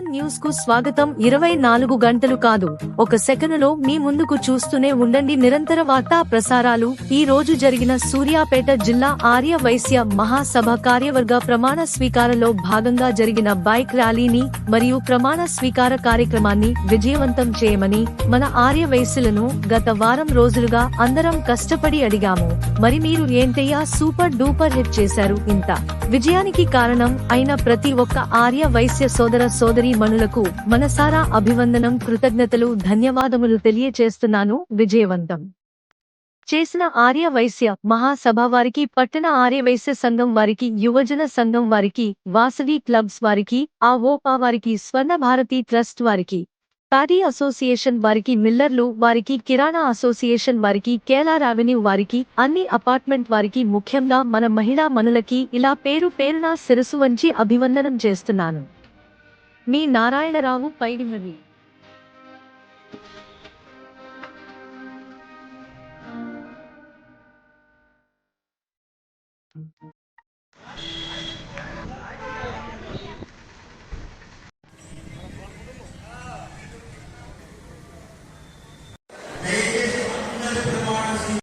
One న్యూస్కు స్వాగతం. ఇరవై నాలుగు గంటలు కాదు. ఒక సెకనులో మీ ముందుకు చూస్తూనే ఉండండి. నిరంతర వార్తా ప్రసారాలు. ఈ రోజు జరిగిన సూర్యాపేట జిల్లా ఆర్య వైశ్య మహాసభ కార్యవర్గ ప్రమాణ స్వీకారంలో భాగంగా జరిగిన బైక్ ర్యాలీని మరియు ప్రమాణ స్వీకార కార్యక్రమాన్ని విజయవంతం చేయమని మన ఆర్య వైశ్యులను గత వారం రోజులుగా అందరం కష్టపడి అడిగాము. మరి మీరు ఏంటయ్యా సూపర్ డూపర్ హిట్ చేశారు ఇంత? విజయానికి కారణం అయిన ప్రతి ఒక్క ఆర్య వైశ్య సోదర సోదరి మనులకు మనసారా అభివందనం కృతజ్ఞతలు ధన్యవాదములు తెలియచేస్తున్నాను విజయవంతం. చేసిన ఆర్య వైశ్య మహాసభ వారికి పట్టణ ఆర్య వైశ్య సంఘం వారికి యువజన సంఘం వారికి వాసవి క్లబ్స్ వారికి ఆ ఓపా వారికి స్వర్ణ భారతి ట్రస్ట్ వారికి ప్యాడీ అసోసియేషన్ వారికి మిల్లర్లు వారికి కిరాణా అసోసియేషన్ వారికి కేలార్ అవెన్యూ వారికి అన్ని అపార్ట్మెంట్ వారికి ముఖ్యంగా మన మహిళా మనులకి ఇలా పేరు పేరున శిరసు వంచి అభివందనం చేస్తున్నాను. మీ నారాయణరావు పైడిమది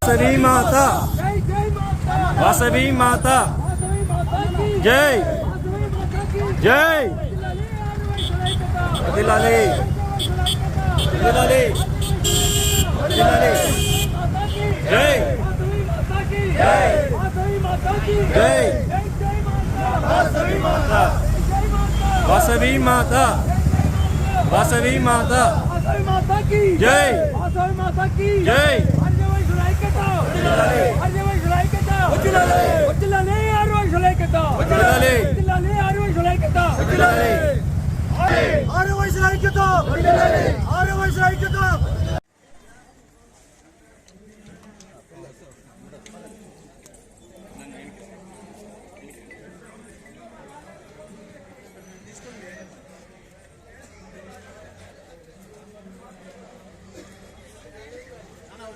వాసవి మాత. వాసవి మాత. జై. జై. వెళ్ళాలి వెళ్ళాలి వెళ్ళాలి జై జై జై వాసవి మాత వాసవి మాత వాసవి మాత జై జై జై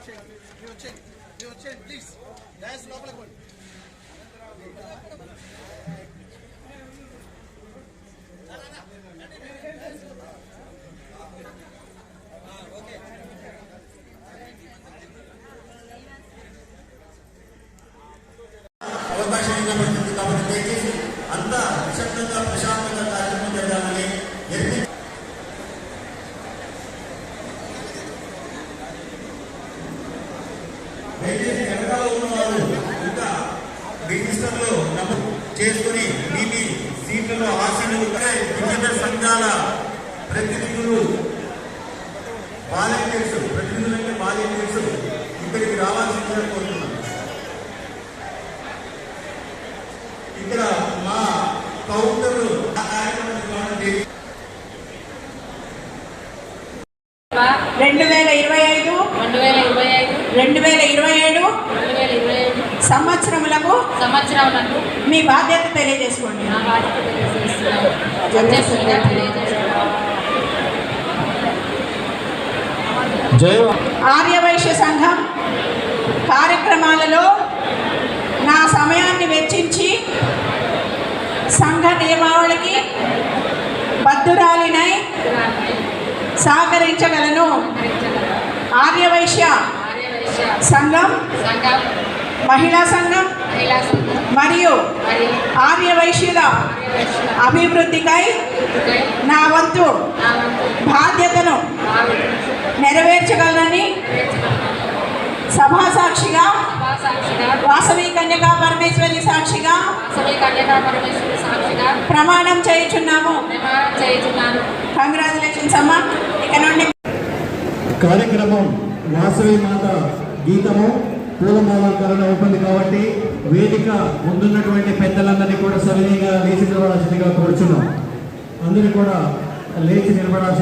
వచ్చేయండి మీరు వచ్చేయండి మీరు వచ్చేయండి ప్లీజ్ డ్యాన్స్ లోపలికి పోండి. ఓకే కాబట్టి దయచేసి అంతా నిశ్శబ్దంగా దయచేసి వెనకాల ఉన్నవారు ఇంకా రిజిస్టర్లో నమోదు చేసుకుని మీ మీ సీట్లలో ఆసీనులు వివిధ సంఘాల ప్రతినిధులు వాలంటీర్స్ ప్రతినిధులైన వాలంటీర్స్ ఇక్కడికి రావాల్సిందిగా కోరుతున్నాను. ఇక్కడ మా కౌంటర్లు రెండు వేల ఇరవై ఐదు రెండు వేల ఇరవై ఐదు. రెండు వేల ఇరవై వేల సంవత్సరములకు సంవత్సరాలకు మీ బాధ్యత తెలియజేసుకోండి. నా బాధ్యత తెలియజేస్తున్నాను. అధ్యక్షుడిగా తెలియజేస్తున్నాను ఆర్యవైశ్య సంఘం కార్యక్రమాలలో నా సమయాన్ని వెచ్చించి సంఘ నియమావళికి బద్దురాలినై సహకరించగలను. ఆర్యవైశ్య సంఘం సంఘం మహిళా సంఘం మరియు ఆర్యవైశ్యుల ఆర్యవైశ్య అభివృద్ధికై నా వంతు బాధ్యతను నెరవేర్చగలనని సభా సాక్షిగా వాసవి కన్యకా పరమేశ్వరి సాక్షిగా ప్రమాణం చేయుచున్నాము. కంగ్రాచులేషన్స్ అమ్మా. ఇక నుండి కార్యక్రమం వాసవి మాత గీతము పూలమాలంకరణ ఉంటుంది కాబట్టి వేదిక ముందున్నటువంటి పెద్దలందరినీ కూడా సవినీగా లేచి నిలబడాల్సిందిగా కోరుచున్నాం. అందరూ కూడా లేచి నిలబడాల్సి